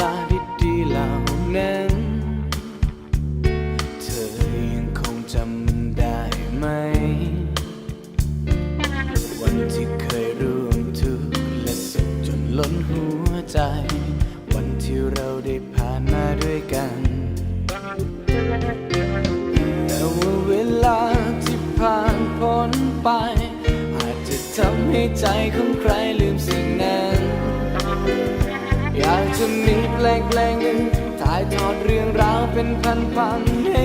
ลาดีๆเหล่านั้น เธอยังคงจำมันได้ไหม วันที่เคยร่วมทุกและสุขจนล้นหัวใจ วันที่เราได้ผ่านมาด้วยกัน แต่ว่าเวลาที่ผ่านพ้นไป อาจจะทำให้ใจของใครลืมสิ่งนั้น อยากจะมีเพลงเพลงหนึ่งถ่ายทอดเรื่องราวเป็นพันๆให้